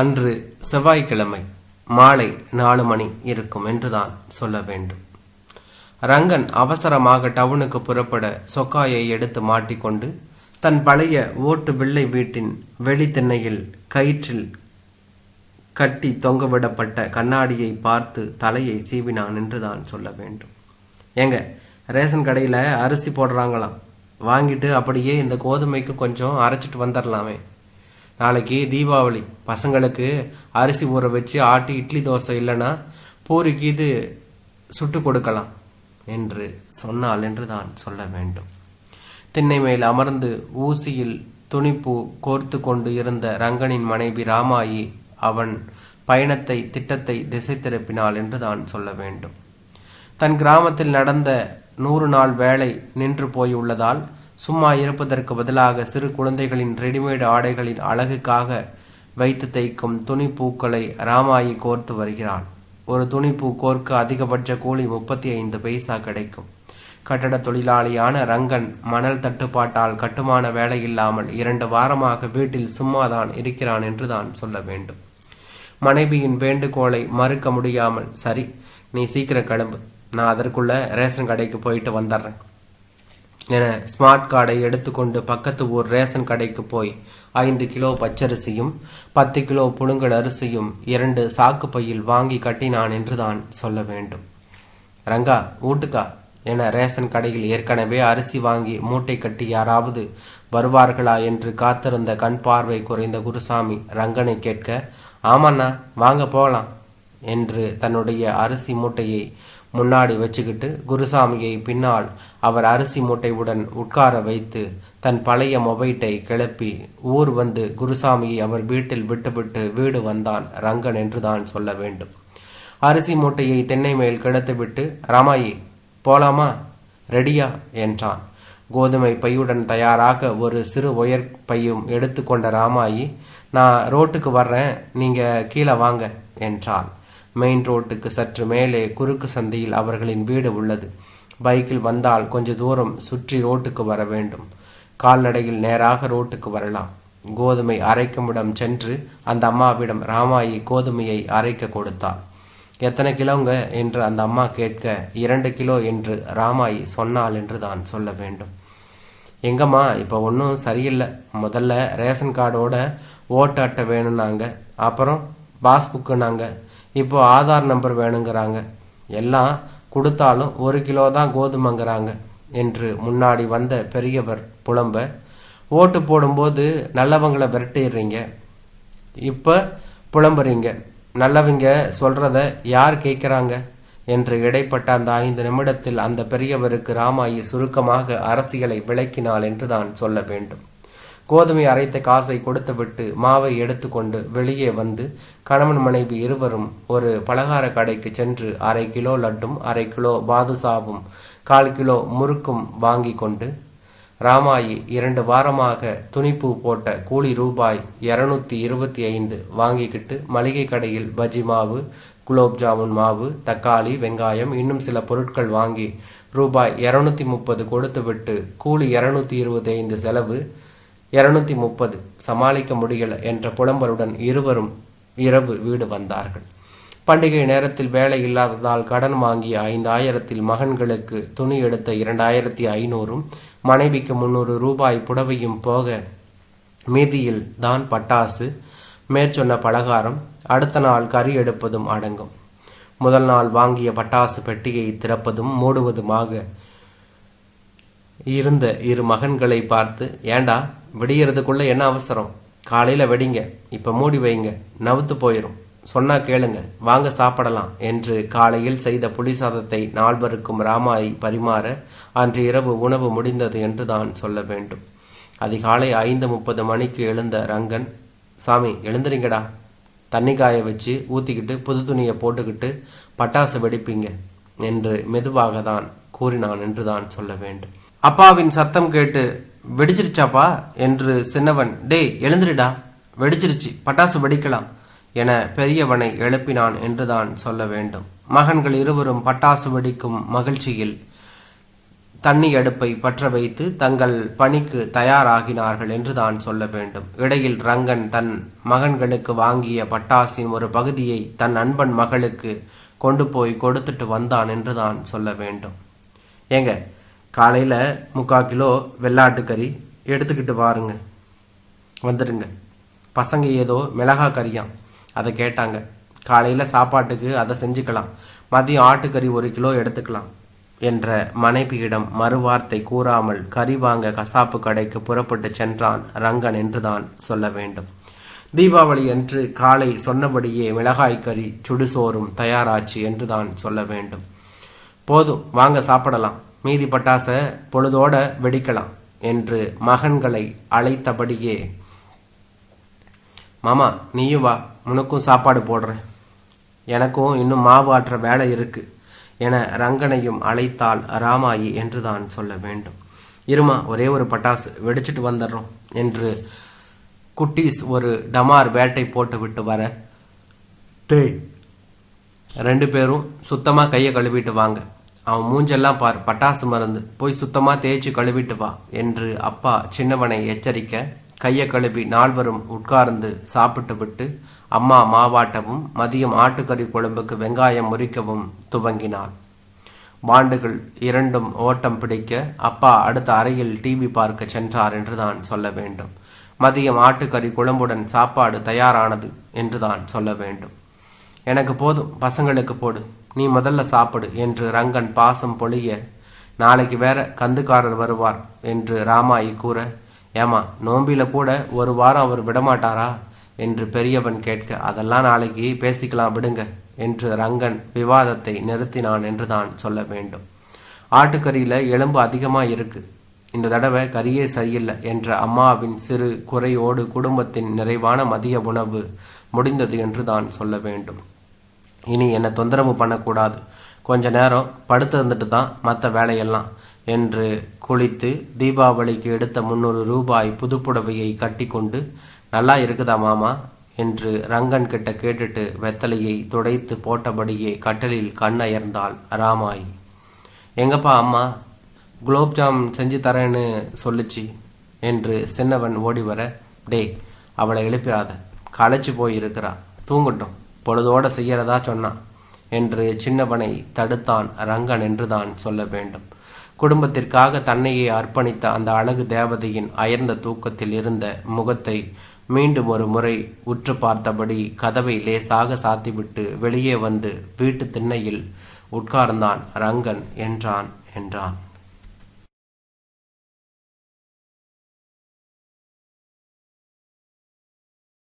அன்று செவ்வாய்க்கிழமை மாலை நாலு மணி இருக்கும் என்றுதான் சொல்ல வேண்டும். ரங்கன் அவசரமாக டவுனுக்கு புறப்பட சொக்காயை எடுத்து மாட்டிக்கொண்டு தன் பழைய ஓட்டு வெள்ளை வீட்டின் வெளித்திண்ணையில் கயிற்றில் கட்டி தொங்கவிடப்பட்ட கண்ணாடியை பார்த்து தலையை சீவினான் என்றுதான் சொல்ல வேண்டும். ஏங்க ரேஷன் கடையில் அரிசி போடுறாங்களாம். வாங்கிட்டு அப்படியே இந்த கோதுமைக்கு கொஞ்சம் அரைச்சிட்டு வந்துடலாமே நாளைக்கு தீபாவளி. பசங்களுக்கு அரிசி ஊற வச்சு ஆட்டி இட்லி தோசை இல்லைன்னா பூரிக்கு இது சுட்டு கொடுக்கலாம் என்று சொன்னாள் என்று தான் சொல்ல வேண்டும். திண்ணை மேல் அமர்ந்து ஊசியில் துணிப்பூ கோர்த்து கொண்டு இருந்த ரங்கனின் மனைவி ராமாயி அவன் பயணத்தை திட்டத்தை திசை திருப்பினாள் என்று தான் சொல்ல வேண்டும். தன் கிராமத்தில் நடந்த நூறு நாள் வேலை நின்று போயுள்ளதால் சும்மா இருப்பதற்கு பதிலாக சிறு குழந்தைகளின் ரெடிமேட் ஆடைகளின் அழகுக்காக வைத்து தைக்கும் துணிப்பூக்களை ராமாயி கோர்த்து வருகிறாள் ஒரு துணிப்பூ கோர்க்க அதிகபட்ச கூலி முப்பத்தி ஐந்து பைசா கிடைக்கும். கட்டட தொழிலாளியான ரங்கன் மணல் தட்டுப்பாட்டால் கட்டுமான வேலை இல்லாமல் இரண்டு வாரமாக வீட்டில் சும்மாதான் இருக்கிறான் என்று தான் சொல்ல வேண்டும். மனைவியின் வேண்டுகோளை மறுக்க முடியாமல் சரி நீ சீக்கிரம் கிளம்பு. நான் அதற்குள்ள ரேஷன் கடைக்கு போயிட்டு வந்துடுறேன். என ஸ்மார்ட் கார்டை எடுத்துக்கொண்டு பக்கத்து ஊர் ரேஷன் கடைக்கு போய் ஐந்து கிலோ பச்சரிசியும் பத்து கிலோ புழுங்கல் அரிசியும் இரண்டு சாக்கு பையில் வாங்கி கட்டினான் என்றுதான் சொல்ல வேண்டும். ரங்கா வீட்டுக்கா என ரேஷன் கடையில் ஏற்கனவே அரிசி வாங்கி மூட்டை கட்டி யாராவது வருவார்களா என்று காத்திருந்த கண் பார்வை குறைந்த குருசாமி ரங்கனை கேட்க ஆமாண்ணா வாங்க போகலாம் என்று தன்னுடைய அரிசி மூட்டையை முன்னாடி வச்சுக்கிட்டு குருசாமியை பின்னால் அவர் அரிசி மூட்டையுடன் உட்கார வைத்து தன் பழைய மொபைட்டை கிளப்பி ஊர் வந்து குருசாமியை அவர் வீட்டில் விட்டுவிட்டு வீடு வந்தான் ரங்கன் என்றுதான் சொல்ல வேண்டும் அரிசி மூட்டையை தென்னை மேல் கிடத்துவிட்டு ராமாயி போலாமா? ரெடியா என்றான். கோதுமை பையுடன் தயாராக ஒரு சிறு உயர் பையும் எடுத்துக்கொண்ட ராமாயி நான் ரோட்டுக்கு வர்றேன் நீங்க கீழே வாங்க என்றாள். மெயின் ரோட்டுக்கு சற்று மேலே குறுக்கு சந்தையில் அவர்களின் வீடு உள்ளது. பைக்கில் வந்தால் கொஞ்ச தூரம் சுற்றி ரோட்டுக்கு வர வேண்டும். கால்நடையில் நேராக ரோட்டுக்கு வரலாம். கோதுமை அரைக்குமிடம் சென்று அந்த அம்மாவிடம் ராமாயி கோதுமையை அரைக்க கொடுத்தாள். எத்தனை கிலோங்க? என்று அந்த அம்மா கேட்க இரண்டு கிலோ என்று ராமாயி சொன்னாள் என்று தான் சொல்ல வேண்டும். எங்கம்மா இப்போ ஒன்றும் சரியில்லை. முதல்ல ரேஷன் கார்டோட ஓட்டு அட்டை வேணும்னாங்க. அப்புறம் பாஸ்புக்குனாங்க இப்போ ஆதார் நம்பர் வேணுங்கிறாங்க. எல்லாம் கொடுத்தாலும் ஒரு கிலோ தான் கோதுமைங்கிறாங்க என்று முன்னாடி வந்த பெரியவர் புலம்ப ஓட்டு போடும்போது நல்லவங்களை விரட்டிடுறீங்க. இப்போ புலம்புறீங்க. நல்லவங்க சொல்கிறத யார் கேட்குறாங்க? என்று இடைப்பட்ட அந்த ஐந்து நிமிடத்தில் அந்த பெரியவருக்கு ராமாயி சுருக்கமாக அரசியலை விளக்கினாள் என்று தான் சொல்ல வேண்டும். கோதுமை அரைத்த காசை கொடுத்துவிட்டு மாவை எடுத்துக்கொண்டு வெளியே வந்து கணவன் மனைவி இருவரும் ஒரு பலகார கடைக்கு சென்று அரை கிலோ லட்டும் அரை கிலோ பாதுசாவும் கால் கிலோ முறுக்கும் வாங்கி கொண்டு ராமாயி இரண்டு வாரமாக துணிப்பூ போட்ட கூலி ரூபாய் இருநூத்தி இருபத்தி ஐந்து வாங்கிக்கிட்டு மளிகை கடையில் பஜ்ஜி மாவு குலோப் ஜாமுன் மாவு தக்காளி வெங்காயம் இன்னும் சில பொருட்கள் வாங்கி ரூபாய் இரநூத்தி முப்பது கொடுத்துவிட்டு கூலி இருநூத்தி இருபத்தி ஐந்து செலவு இருநூத்தி முப்பது சமாளிக்க முடியல என்ற புலம்பலுடன் இருவரும் இரவு வீடு வந்தார்கள். பண்டிகை நேரத்தில் வேலை இல்லாததால் கடன் வாங்கிய ஐந்தாயிரத்தில் மகன்களுக்கு துணி எடுத்த இரண்டாயிரத்தி ஐநூறும் மனைவிக்கு முன்னூறு ரூபாய் புடவையும் போக மீதியில் தான் பட்டாசு மேற்சொன்ன பலகாரம் அடுத்த நாள் கறி எடுப்பதும் அடங்கும். முதல் நாள் வாங்கிய பட்டாசு பெட்டியை திறப்பதும் மூடுவதுமாக இருந்த இரு மகன்களை பார்த்து ஏண்டா விடியறதுக்குள்ளே என்ன அவசரம்? காலையில் வெடிங்க. இப்போ மூடி வைங்க. நவுத்து போயிடும் சொன்னால் கேளுங்க. வாங்க சாப்பிடலாம் என்று காலையில் செய்த புளி சாதத்தை நால்வருக்கும் ராமாய் பரிமாற அன்று இரவு உணவு முடிந்தது என்று தான் சொல்ல வேண்டும். அதிகாலை ஐந்து முப்பது மணிக்கு எழுந்த ரங்கன் சாமி எழுந்துறீங்கடா தண்ணி காய வச்சு ஊற்றிக்கிட்டு புது துணியை போட்டுக்கிட்டு பட்டாசு வெடிப்பீங்க என்று மெதுவாக தான் கூறினான் என்று தான் சொல்ல வேண்டும். அப்பாவின் சத்தம் கேட்டு வெடிச்சிருச்சாப்பா? என்று சின்னவன் டேய் எழுந்துடுடா. வெடிச்சிருச்சு. பட்டாசு வெடிக்கலாம் என பெரியவனை எழுப்பினான் என்றுதான் சொல்ல வேண்டும். மகன்கள் இருவரும் பட்டாசு வெடிக்கும் மகிழ்ச்சியில் தண்ணி அடுப்பை பற்ற வைத்து தங்கள் பணிக்கு தயாராகினார்கள் என்று தான் சொல்ல வேண்டும். இடையில் ரங்கன் தன் மகன்களுக்கு வாங்கிய பட்டாசின் ஒரு பகுதியை தன் அன்பன் மகளுக்கு கொண்டு போய் கொடுத்துட்டு வந்தான் என்று தான் சொல்ல வேண்டும். ஏங்க காலையில் முக்கால் கிலோ வெள்ளாட்டுக்கறி எடுத்துக்கிட்டு வாருங்க. வந்துடுங்க. பசங்க ஏதோ மிளகா கறியாம். அதை கேட்டாங்க. காலையில் சாப்பாட்டுக்கு அதை செஞ்சுக்கலாம். மதியம் ஆட்டுக்கறி ஒரு கிலோ எடுத்துக்கலாம் என்ற மனைவியிடம் மறுவார்த்தை கூறாமல் கறி வாங்க கசாப்பு கடைக்கு புறப்பட்டு சென்றான் ரங்கன் என்றுதான் சொல்ல வேண்டும். தீபாவளி அன்று காலை சொன்னபடியே மிளகாய் கறி சுடுசோறும் தயாராச்சு என்றுதான் சொல்ல வேண்டும். போதும் வாங்க சாப்பிடலாம். மீதி பட்டாசை பொழுதோட வெடிக்கலாம் என்று மகன்களை அழைத்தபடியே. மாமா நீயும் வா உனக்கும் சாப்பாடு போடுறேன். எனக்கும் இன்னும் மாவு ஆற்ற வேலை இருக்கு என ரங்கனையும் அழைத்தாள் ராமாயி என்று தான் சொல்ல வேண்டும். இருமா ஒரே ஒரு பட்டாசு வெடிச்சிட்டு வந்துடுறோம் என்று குட்டீஸ் ஒரு டமார் போட்டு விட்டு வர. டேய். ரெண்டு பேரும் சுத்தமாக கையை கழுவிட்டு வாங்க. அவன் மூஞ்செல்லாம் பார் பட்டாசு மருந்து. போய் சுத்தமாக தேய்ச்சி கழுவிட்டு வா என்று அப்பா சின்னவனை எச்சரிக்க கையை கழுவி நால்வரும் உட்கார்ந்து சாப்பிட்டு விட்டு அம்மா மாவாட்டவும் மதியம் ஆட்டுக்கறி குழம்புக்கு வெங்காயம் முறிக்கவும் துவங்கினாள். பாண்டுகள் இரண்டும் ஓட்டம் பிடிக்க அப்பா அடுத்த அறையில் டிவி பார்க்க சென்றார் என்று தான் சொல்ல வேண்டும். மதியம் ஆட்டுக்கறி குழம்புடன் சாப்பாடு தயாரானது என்று தான் சொல்ல வேண்டும். எனக்கு போதும் பசங்களுக்கு போடு. நீ முதல்ல சாப்பிடு என்று ரங்கன் பாசம் பொழிய நாளைக்கு வேற கந்துக்காரர் வருவார் என்று ராமாயி கூற ஏமா நோம்பில கூட ஒரு வாரம் அவர் விடமாட்டாரா என்று பெரியவன் கேட்க அதெல்லாம் நாளைக்கு பேசிக்கலாம் விடுங்க என்று ரங்கன் விவாதத்தை நிறுத்தினான் என்று தான் சொல்ல வேண்டும். ஆட்டுக்கறியில் எலும்பு அதிகமாக இருக்கு. இந்த தடவை கரியே சரியில்லை என்ற அம்மாவின் சிறு குறையோடு குடும்பத்தின் நிறைவான மதிய உணவு முடிந்தது என்று தான் சொல்ல வேண்டும். இனி என்னை தொந்தரவு பண்ணக்கூடாது. கொஞ்ச நேரம் படுத்து இருந்துட்டு தான் மற்ற வேலையெல்லாம் என்று குளித்து தீபாவளிக்கு எடுத்த முந்நூறு ரூபாய் புதுப்புடவையை கட்டி கொண்டு நல்லா இருக்குதா மாமா? என்று ரங்கன் கிட்ட கேட்டுட்டு வெத்தலையை துடைத்து போட்டபடியே கட்டலில் கண்ணயர்ந்தாள் ராமாயி. எங்கப்பா அம்மா? குலோப்ஜாம் செஞ்சு தரேன்னு சொல்லுச்சு என்று சின்னவன் ஓடி வர டேய் அவளை எழுப்பிடாத களைச்சு போய் இருக்கிறா தூங்கட்டும். பொழுதோடு செய்யறதா சொன்னான் என்று சின்னவனை தடுத்தான் ரங்கன் என்றுதான் சொல்ல வேண்டும். குடும்பத்திற்காக தன்னையே அர்ப்பணித்த அந்த அழகு தேவதையின் அயர்ந்த தூக்கத்தில் இருந்த முகத்தை மீண்டும் ஒரு முறை உற்று பார்த்தபடி கதவை லேசாக சாத்திவிட்டு வெளியே வந்து வீட்டு திண்ணையில் உட்கார்ந்தான் ரங்கன் என்றான் என்றான்.